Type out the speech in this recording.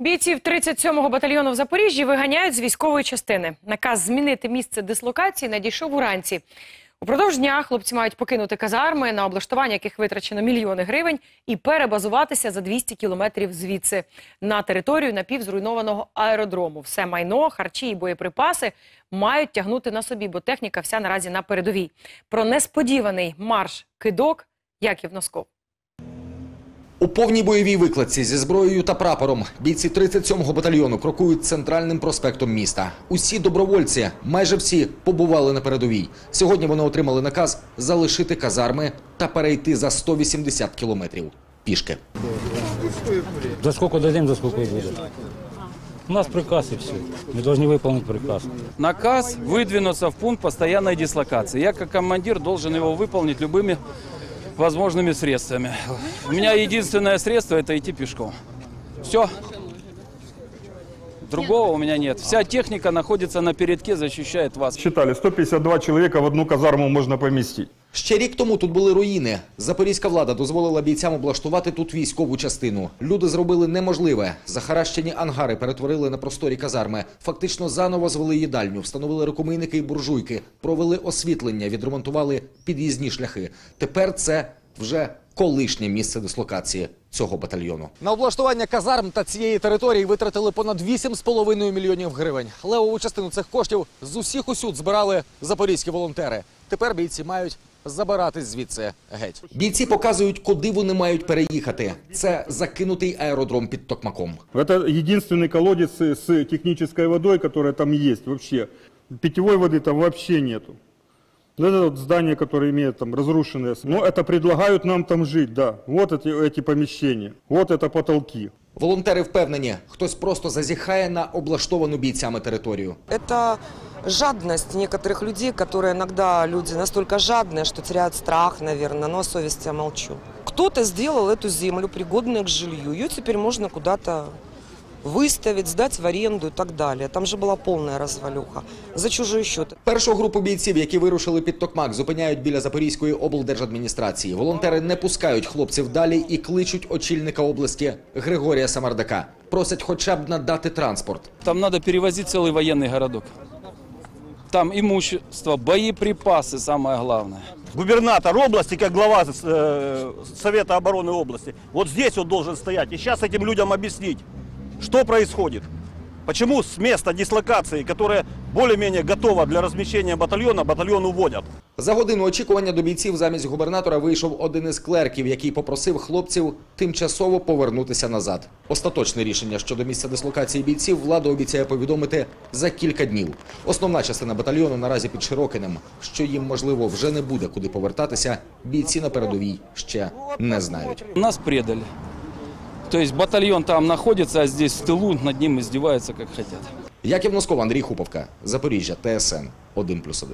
Бійців 37-го батальйону в Запоріжжі виганяють з військової частини. Наказ змінити місце дислокації надійшов уранці. Упродовж дня хлопці мають покинути казарми, на облаштування яких витрачено мільйони гривень, і перебазуватися за 200 кілометрів звідси на територію напівзруйнованого аеродрому. Все майно, харчі і боєприпаси мають тягнути на собі, бо техніка вся наразі на передовій. Про несподіваний марш кидок Яків Носков. У повній бойовій викладці зі зброєю та прапором бійці 37-го батальйону крокують центральним проспектом міста. Усі добровольці, майже всі, побували на передовій. Сьогодні вони отримали наказ залишити казарми та перейти за 180 кілометрів пішки. За сколько дадим, за сколько и будет. У нас приказ и все. Мы должны выполнить приказ. Наказ выдвинуться в пункт постоянной дислокации. Я как командир должен его выполнить любыми возможными средствами. У меня единственное средство это идти пешком. Все. Другого у меня нет. Вся техника находится на передке, защищает вас. Считали, 152 человека в одну казарму можно поместить. Ще рік тому тут були руїни. Запорізька влада дозволила бійцям облаштувати тут військову частину. Люди зробили неможливе. Захаращені ангари перетворили на просторі казарми. Фактично заново звели їдальню, встановили рукомийники і буржуйки, провели освітлення, відремонтували під'їзні шляхи. Тепер це вже колишнє місце дислокації цього батальйону. На облаштування казарм та цієї території витратили понад 8,5 мільйонів гривень. Левову частину цих коштів з усіх усюд збирали запорізькі волонтери. Тепер бійці мають забиратись звідси геть. Бійці показують, куди вони мають переїхати. Це закинутий аеродром під Токмаком. Это единственный колодец с с технической водой, которая там есть вообще. Питьевой воды там вообще нету. Вот Это вот здание, которое имеет там разрушенное. Но это предлагают нам там жить, да. Вот эти, эти помещения. Вот это потолки. Волонтери впевнені, хтось просто зазіхає на облаштовану бійцями територію. Это жадность некоторых людей, которые иногда люди настолько жадные, что теряют страх, наверное, но о совести я молчу. Кто-то сделал эту землю пригодной к жилью, ее теперь можно куда-то выставить, сдать в аренду и так далее. Там же была полная развалюха за чужой счет. Першу групу бійців, які вирушили під Токмак, зупиняють біля Запорізької облдержадміністрації. Волонтери не пускають хлопців далі і кличуть очільника області Григорія Самардака. Просять хоча б надати транспорт. Там надо перевозить целый военный городок. Там имущество, боеприпасы самое главное. губернатор области, как глава э, Совета обороны области, вот здесь он должен стоять и сейчас этим людям объяснить, что происходит. Почему с места дислокации, которое более-менее готово для размещения батальона, батальон уводят. За годину очікування до бійців замість губернатора вийшов один із клерків, який попросив хлопців тимчасово повернутися назад. Остаточне рішення щодо місця дислокації бійців влада обіцяє повідомити за кілька днів. Основна частина батальйону наразі під Широкинем. Що їм можливо вже не буде куди повертатися. Бійці на передовій ще не знають. Нас предали. То есть батальон там находится, а здесь в тылу над ним издеваются как хотят. Яків Носков, Андрій Хуповка, Запоріжжя, ТСН 1+,1.